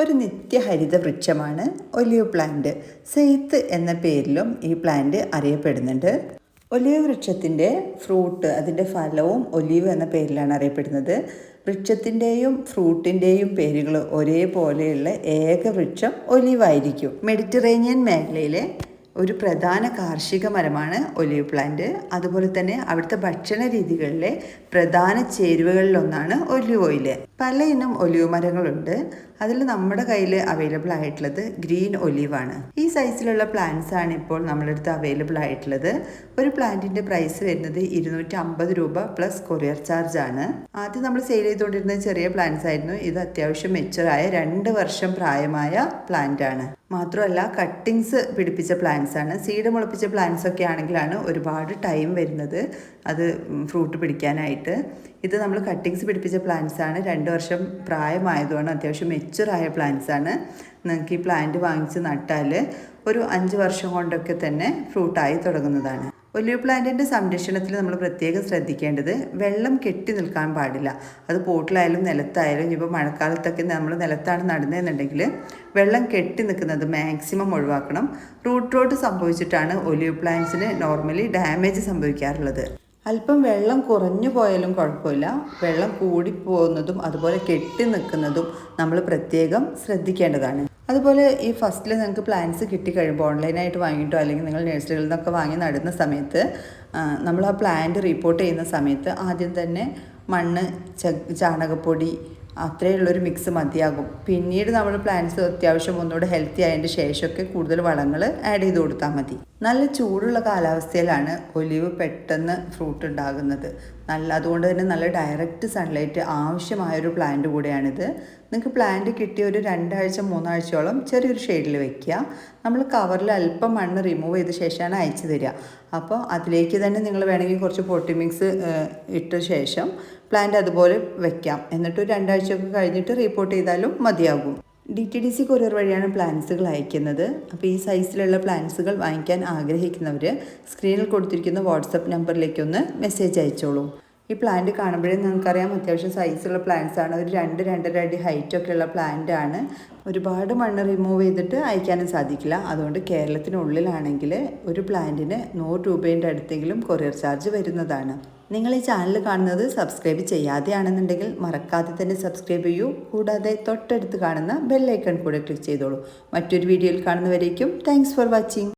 ഒരു നിത്യഹരിത വൃക്ഷമാണ് ഒലിവ് പ്ലാന്റ്. സെയ്ത്ത് എന്ന പേരിലും ഈ പ്ലാന്റ് അറിയപ്പെടുന്നുണ്ട്. ഒലിവ് വൃക്ഷത്തിന്റെ ഫ്രൂട്ട് അതിന്റെ ഫലവും ഒലിവ് എന്ന പേരിലാണ് അറിയപ്പെടുന്നത്. വൃക്ഷത്തിന്റെയും ഫ്രൂട്ടിന്റെയും പേരുകൾ ഒരേപോലെയുള്ള ഏക വൃക്ഷം ഒലിവായിരിക്കും. മെഡിറ്ററേനിയൻ മേഖലയിലെ ഒരു പ്രധാന കാർഷിക മരമാണ് ഒലിവ് പ്ലാന്റ്. അതുപോലെ തന്നെ അവിടുത്തെ ഭക്ഷണ രീതികളിലെ പ്രധാന ചേരുവകളിലൊന്നാണ് ഒലിവ് ഓയിൽ. പല ഇനം ഒലിവ് മരങ്ങളുണ്ട്. അതിൽ നമ്മുടെ കയ്യിൽ അവൈലബിൾ ആയിട്ടുള്ളത് ഗ്രീൻ ഒലിവാണ് ഈ സൈസിലുള്ള പ്ലാന്റ്സ് ആണ് ഇപ്പോൾ നമ്മുടെ അടുത്ത് അവൈലബിൾ ആയിട്ടുള്ളത്. ഒരു പ്ലാന്റിന്റെ പ്രൈസ് വരുന്നത് ഇരുന്നൂറ്റി രൂപ പ്ലസ് കൊറിയർ ചാർജ് ആണ്. ആദ്യം നമ്മൾ സെയിൽ ചെയ്തുകൊണ്ടിരുന്ന ചെറിയ പ്ലാന്റ്സ് ആയിരുന്നു. ഇത് അത്യാവശ്യം മെച്ചുറായ രണ്ട് വർഷം പ്രായമായ പ്ലാന്റ് ആണ്. മാത്രമല്ല കട്ടിങ്സ് പിടിപ്പിച്ച പ്ലാന്റ്സ് ആണ്. സീഡ് മുളപ്പിച്ച പ്ലാന്റ്സ് ഒക്കെ ആണെങ്കിലാണ് ഒരുപാട് ടൈം വരുന്നത് അത് ഫ്രൂട്ട് പിടിക്കാനായിട്ട്. ഇത് നമ്മൾ കട്ടിങ്സ് പിടിപ്പിച്ച പ്ലാന്റ്സ് ആണ്. രണ്ട് വർഷം പ്രായമായതുകൊണ്ട് അത്യാവശ്യം മെച്ചുറായ പ്ലാന്റ്സ് ആണ്. നിങ്ങൾക്ക് ഈ പ്ലാന്റ് വാങ്ങിച്ച് നട്ടാൽ ഒരു അഞ്ച് വർഷം കൊണ്ടൊക്കെ തന്നെ ഫ്രൂട്ടായി തുടങ്ങുന്നതാണ്. ഒലിവ് പ്ലാന്റിന്റെ സംരക്ഷണത്തിൽ നമ്മൾ പ്രത്യേകം ശ്രദ്ധിക്കേണ്ടത് വെള്ളം കെട്ടി നിൽക്കാൻ പാടില്ല. അത് പോട്ടിലായാലും നിലത്തായാലും ഇപ്പോൾ മഴക്കാലത്തൊക്കെ നമ്മൾ നിലത്താണ് നടുന്നതെന്നുണ്ടെങ്കിൽ വെള്ളം കെട്ടി നിൽക്കുന്നത് മാക്സിമം ഒഴിവാക്കണം. റൂട്ട് റോട്ട് സംഭവിച്ചിട്ടാണ് ഒലിവ് പ്ലാന്റ്സിന് നോർമലി ഡാമേജ് സംഭവിക്കാറുള്ളത്. അല്പം വെള്ളം കുറഞ്ഞു പോയാലും കുഴപ്പമില്ല. വെള്ളം കൂടിപ്പോകുന്നതും അതുപോലെ കെട്ടി നിൽക്കുന്നതും നമ്മൾ പ്രത്യേകം ശ്രദ്ധിക്കേണ്ടതാണ്. അതുപോലെ ഈ ഫസ്റ്റിൽ നിങ്ങൾക്ക് പ്ലാന്റ്സ് കിട്ടിക്കഴിയുമ്പോൾ ഓൺലൈനായിട്ട് വാങ്ങിയിട്ടോ അല്ലെങ്കിൽ നിങ്ങൾ നഴ്സറികളിൽ നിന്നൊക്കെ വാങ്ങി നടുന്ന സമയത്ത് നമ്മൾ ആ പ്ലാന്റ് റിപ്പോർട്ട് ചെയ്യുന്ന സമയത്ത് ആദ്യം തന്നെ മണ്ണ് ചാണകപ്പൊടി അത്രയുള്ളൊരു മിക്സ് മതിയാകും. പിന്നീട് നമ്മൾ പ്ലാന്റ്സ് അത്യാവശ്യം ഒന്നുകൂടെ ഹെൽത്തി ആയതിന്റെ ശേഷമൊക്കെ കൂടുതൽ വളങ്ങൾ ആഡ് ചെയ്ത് കൊടുത്താൽ മതി. നല്ല ചൂടുള്ള കാലാവസ്ഥയിലാണ് ഒലിവ് പെട്ടെന്ന് ഫ്രൂട്ട് ഉണ്ടാകുന്നത്. നല്ല അതുകൊണ്ട് തന്നെ നല്ല ഡയറക്റ്റ് സൺലൈറ്റ് ആവശ്യമായൊരു പ്ലാന്റ് കൂടെയാണിത്. നിങ്ങൾക്ക് പ്ലാന്റ് കിട്ടിയ ഒരു രണ്ടാഴ്ച മൂന്നാഴ്ചയോളം ചെറിയൊരു ഷെയ്ഡിൽ വെക്കുക. നമ്മൾ കവറിൽ അല്പം മണ്ണ് റിമൂവ് ചെയ്ത ശേഷമാണ് അയച്ചു തരിക. അപ്പോൾ അതിലേക്ക് തന്നെ നിങ്ങൾ വേണമെങ്കിൽ കുറച്ച് പൊട്ടി മിക്സ് ഇട്ട ശേഷം പ്ലാന്റ് അതുപോലെ വെക്കാം. എന്നിട്ട് രണ്ടാഴ്ചയൊക്കെ കഴിഞ്ഞിട്ട് റിപ്പോർട്ട് ചെയ്താലും മതിയാകും. D T D C courier വഴിയാണ് പ്ലാൻസുകൾ അയക്കുന്നത്. അപ്പോൾ ഈ സൈസിലുള്ള പ്ലാൻസുകൾ വാങ്ങിക്കാൻ ആഗ്രഹിക്കുന്നവർ സ്ക്രീനിൽ കൊടുത്തിരിക്കുന്ന വാട്സപ്പ് നമ്പറിലേക്ക് ഒന്ന് മെസ്സേജ് അയച്ചോളൂ. ഈ പ്ലാന്റ് കാണുമ്പോഴേ നിങ്ങൾക്കറിയാം അത്യാവശ്യം സൈസുള്ള പ്ലാന്റ്സ് ആണ്. ഒരു രണ്ട് രണ്ടര അടി ഹൈറ്റൊക്കെ ഉള്ള പ്ലാന്റ് ആണ്. ഒരുപാട് മണ്ണ് റിമൂവ് ചെയ്തിട്ട് അയക്കാനും സാധിക്കില്ല. അതുകൊണ്ട് കേരളത്തിനുള്ളിലാണെങ്കിൽ ഒരു പ്ലാന്റിന് നൂറ് രൂപേന്റെ അടുത്തെങ്കിലും കൊറിയർ ചാർജ് വരുന്നതാണ്. നിങ്ങൾ ഈ ചാനൽ കാണുന്നത് സബ്സ്ക്രൈബ് ചെയ്യാതെയാണെന്നുണ്ടെങ്കിൽ മറക്കാതെ തന്നെ സബ്സ്ക്രൈബ് ചെയ്യൂ. കൂടാതെ തൊട്ടടുത്ത് കാണുന്ന ബെല്ലൈക്കൺ കൂടെ ക്ലിക്ക് ചെയ്തോളൂ. മറ്റൊരു വീഡിയോയിൽ കാണുന്നവരേക്കും താങ്ക്സ് ഫോർ വാച്ചിങ്